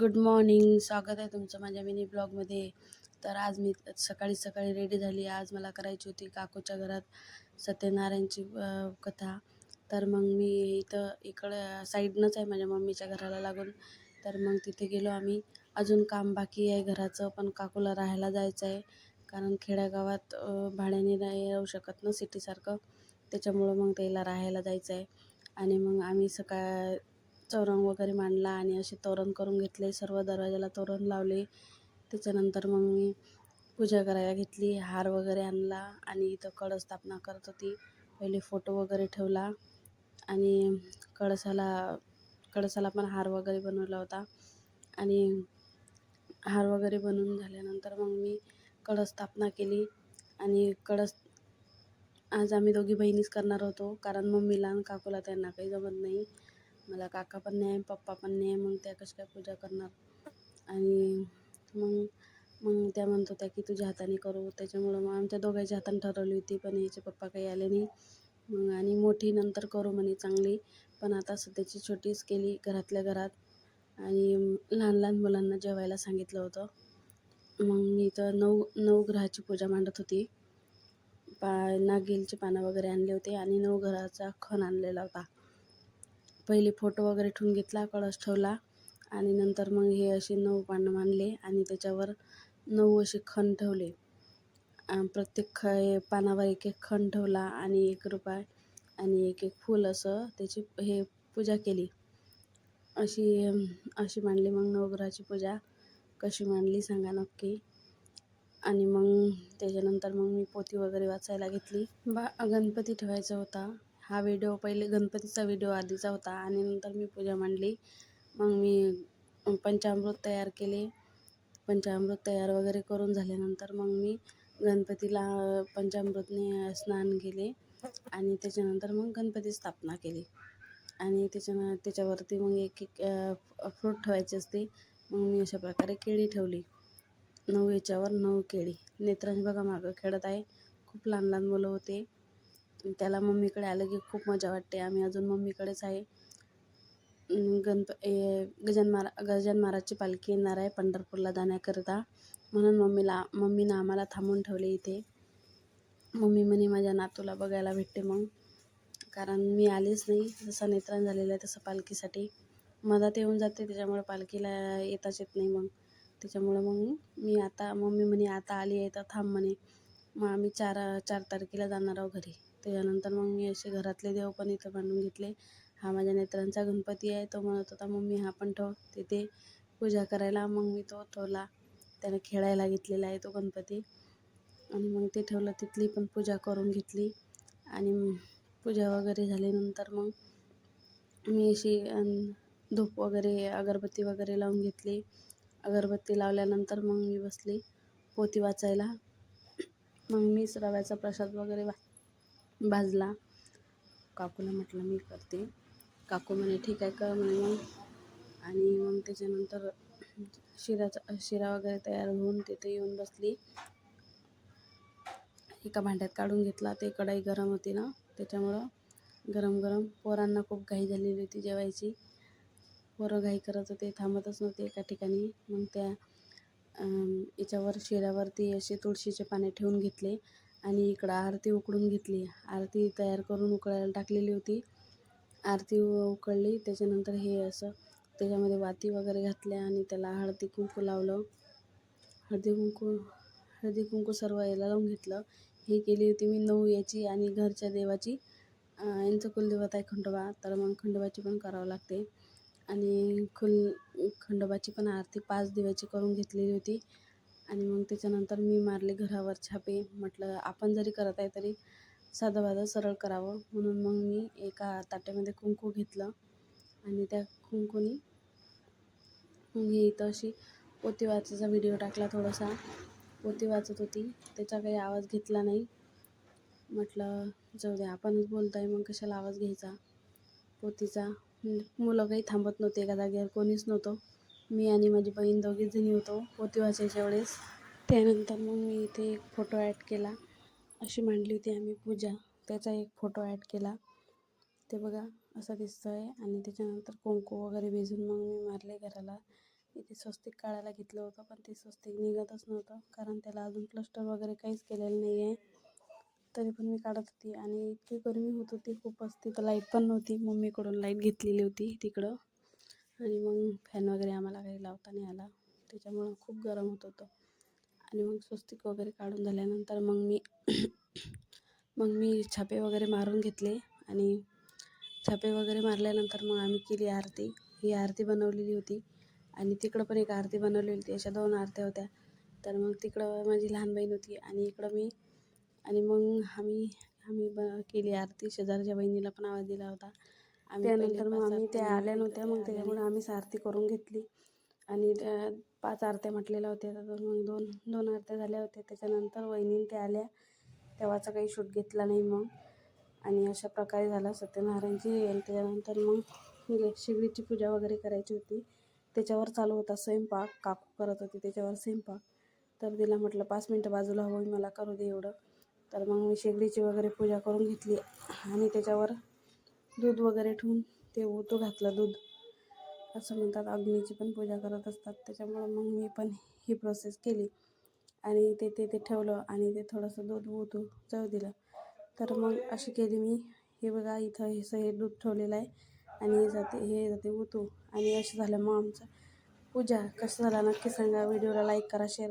Good morning स्वागत आहे तुमचं माझ्या मिनी ब्लॉगमध्ये. तर आज मी सकाळी सकाळी रेडी झाली. आज मला करायची होती काकूच्या घरात सत्यनारायणची कथा. तर मग मी इथं इकडं साईडनंच आहे माझ्या मम्मीच्या घराला लागून. तर मग तिथे गेलो आम्ही. अजून काम बाकी आहे घराचं पण काकूला राहायला जायचं आहे. कारण खेड्यागावात भाड्याने नाही राहू शकत ना सिटीसारखं. त्याच्यामुळं मग त्याला राहायला जायचं आहे. आणि मग आम्ही सकाळ चौरंग वगैरे मांडला आणि असे तोरण करून घेतले. सर्व दरवाजाला तोरण लावले. त्याच्यानंतर मग मी पूजा करायला घेतली. हार वगैरे आणला आणि इथं कळस स्थापना करत होती. पहिले फोटो वगैरे ठेवला आणि कळसाला कळसाला पण हार वगैरे बनवला होता. आणि हार वगैरे बनवून झाल्यानंतर मग मी कळस स्थापना केली आणि कळस आज आम्ही दोघी बहिणीच करणार होतो. कारण मम्मीला आणि काकूला त्यांना काही जमत नाही. मला काका पण नाही पप्पा पण नाही मग त्या कशा काय पूजा करणार? आणि मग मग त्या म्हणत होत्या की तुझ्या हाताने करू. त्याच्यामुळं मग आमच्या दोघांच्या हाताने ठरवली होती पण याचे पप्पा काही आले नाही. मग आणि मोठी नंतर करू म्हणे चांगली. पण आता सध्याची छोटीच केली घरातल्या घरात. आणि लहान लहान मुलांना जेवायला सांगितलं होतं. मग मी तर नऊ नऊ ग्रहाची पूजा मांडत होती. पा नागेलची पानं वगैरे आणले होते आणि नऊ ग्रहाचा खण आणलेला होता. पहिले फोटो वगैरे ठेवून घेतला कळस ठेवला आणि नंतर मग हे असे नऊ पानं मांडले आणि त्याच्यावर नऊ असे खण ठेवले. प्रत्येक ख पानावर एक एक खण ठेवला आणि एक रुपया आणि एक एक फूल असं त्याची हे पूजा केली. अशी अशी मांडली मग नवग्रहाची पूजा. कशी मांडली सांगा नक्की. आणि मग त्याच्यानंतर मग मी पोथी वगैरे वाचायला घेतली. बा गणपती ठेवायचा होता. हा व्हिडिओ पहिले गणपतीचा व्हिडिओ आधीचा होता आणि नंतर मी पूजा मांडली. मग मी पंचामृत तयार केले. पंचामृत तयार वगैरे करून झाल्यानंतर मग मी गणपतीला पंचामृतने स्नान केले आणि त्याच्यानंतर मग गणपती स्थापना केली. आणि त्याच्यानं त्याच्यावरती मग एक एक फ्रूट ठेवायचे असते. मग मी अशा प्रकारे केळी ठेवली. नऊ याच्यावर नऊ केळी. नेत्रांश बघा मागं खेळत आहे. खूप लहान लहान मुलं होते. त्याला मम्मीकडे आलं की खूप मजा वाटते. आम्ही अजून मम्मीकडेच आहे. गणप ए गजान महारा गजान महाराजची पालखी येणार आहे पंढरपूरला जाण्याकरिता. म्हणून मम्मीला मम्मीनं आम्हाला थांबून ठेवले इथे. मम्मी म्हणे माझ्या नातूला बघायला भेटते मग. कारण मी आलीच नाही. जसं नेत्रान झालेलं आहे तसं पालखीसाठी. मधात येऊन जाते त्याच्यामुळे पालखीला येताच येत नाही मग. त्याच्यामुळं मग मी आता मम्मी म्हणे आता आली आहे तर थांब म्हणे. मग आम्ही चार चार तारखेला जाणार आहोत घरी. त्याच्यानंतर मग मी असे घरातले देव पण इथं बांधून घेतले. हा माझ्या नेत्रांचा गणपती आहे. तो म्हणत होता मम्मी हा पण ठेव. तिथे पूजा करायला. मग मी तो ठेवला. त्याने खेळायला घेतलेला आहे तो गणपती. आणि मग ते ठेवलं. तिथली पण पूजा करून घेतली. आणि पूजा वगैरे झाल्यानंतर मग मी अशी धूप वगैरे अगरबत्ती वगैरे लावून घेतली. अगरबत्ती लावल्यानंतर मग मी बसली. पोती वाचायला. मग मीच रव्याचा प्रसाद वगैरे वा भाजला. काकूला म्हटलं मी करते. काकू म्हणे ठीक आहे कर म्हणे. मग आणि मग त्याच्यानंतर शिराचा शिरा वगैरे तयार होऊन तिथे येऊन बसली. एका भांड्यात काढून घेतला. ते कढाई गरम होती ना त्याच्यामुळं गरम गरम. पोरांना खूप घाई झालेली होती जेवायची. पोरं घाई करत होते थांबतच नव्हते एका ठिकाणी. मग त्या याच्यावर शिऱ्यावरती असे तुळशीचे पाने ठेवून घेतले. आणि इकडं आरती उकडून घेतली. आरती तयार करून उकळायला टाकलेली होती. आरती उकळली. त्याच्यानंतर हे असं त्याच्यामध्ये वाती वगैरे घातल्या आणि त्याला हळदी कुंकू लावलं. हळदी कुंकू हळदी कुंकू सर्व याला लावून घेतलं. हे केली होती मी नऊ याची आणि घरच्या देवाची. यांचं कुलदेवत आहे खंडोबा. तर मग खंडोबाची पण करावं लागते. आणि खुल खंडोबाची पण आरती पाच दिव्याची करून घेतलेली होती. आणि मग त्याच्यानंतर मी मारले घरावर छापे. म्हटलं आपण जरी करत आहे तरी साधंवाधं सरळ करावं. म्हणून मग मी एका ताट्यामध्ये कुंकू घेतलं आणि त्या कुंकूनी मी इथं अशी पोती वाचायचा व्हिडिओ टाकला थोडासा. पोती वाचत होती. त्याचा काही आवाज घेतला नाही. म्हटलं जाऊ दे आपणच बोलत आहे मग कशाला आवाज घ्यायचा? पोतीचा. मुलं काही थांबत नव्हते एका जागेवर कोणीच नव्हतं. मी आणि माझी बहीण दोघीजणी होतो पोती वाचायच्या वेळेस. त्यानंतर मग मी इथे एक फोटो ॲड केला. अशी मांडली होती आम्ही पूजा. त्याचा एक फोटो ॲड केला. ते बघा असं दिसतं आहे आणि त्याच्यानंतर कुंकू वगैरे भिजून मग मी मारले घराला. इथे स्वस्तिक काढायला घेतलं होतं पण ते स्वस्तिक निघतच नव्हतं. कारण त्याला अजून प्लस्टर वगैरे काहीच केलेलं नाही आहे तरी पण मी काढत होती. आणि इतकी गरमी होत होती खूपच. तिथं लाइट पण नव्हती. मम्मीकडून लाइट घेतलेली होती तिकडं. आणि मग फॅन वगैरे आम्हाला काही लावता नाही आला. त्याच्यामुळं खूप गरम होत होतं. आणि मग स्वस्तिक वगैरे काढून झाल्यानंतर मग मी मग मी छापे वगैरे मारून घेतले. आणि छापे वगैरे मारल्यानंतर मग आम्ही केली आरती. ही आरती बनवलेली होती. आणि तिकडं पण एक आरती बनवलेली होती. अशा दोन आरत्या होत्या. तर मग तिकडं माझी लहान बहीण होती. आणि इकडं मी आणि मग आम्ही आम्ही ब केली आरती. शेजारच्या बहिणीला पण आवाज दिला होता. त्यानंतर मग आम्ही त्या आल्या नव्हत्या मग त्याच्यामुळे आम्हीच आरती करून घेतली. आणि त्या पाच आरत्या म्हटलेल्या होत्या तर मग दोन दोन आरत्या झाल्या होत्या. त्याच्यानंतर वहिनी त्या आल्या. तेव्हाचा काही शूट घेतला नाही मग. आणि अशा प्रकारे झालं सत्यनारायणची आणि त्याच्यानंतर मग शिवडीची पूजा वगैरे करायची होती. त्याच्यावर चालू होता स्वयंपाक. काकू करत होती त्याच्यावर स्वयंपाक. तर तिला म्हटलं पाच मिनटं बाजूला होई मला करू दे एवढं. तर मग मी शेगडीची वगैरे पूजा करून घेतली. आणि त्याच्यावर दूध वगैरे ठेवून ते ओतू घातलं दूध. असं म्हणतात. अग्नीची पण पूजा करत असतात. त्याच्यामुळं मग मी पण ही प्रोसेस केली. आणि ते ते ते ठेवलं आणि ते थोडंसं दूध ओतू चव दिलं. तर मग अशी केली मी. हे बघा इथं हे हे दूध ठेवलेलं आहे. आणि हे जाते हे जाते ओतू. आणि असं झालं मग आमचं पूजा. कसं झाला नक्की सांगा. व्हिडिओला लाईक करा शेअर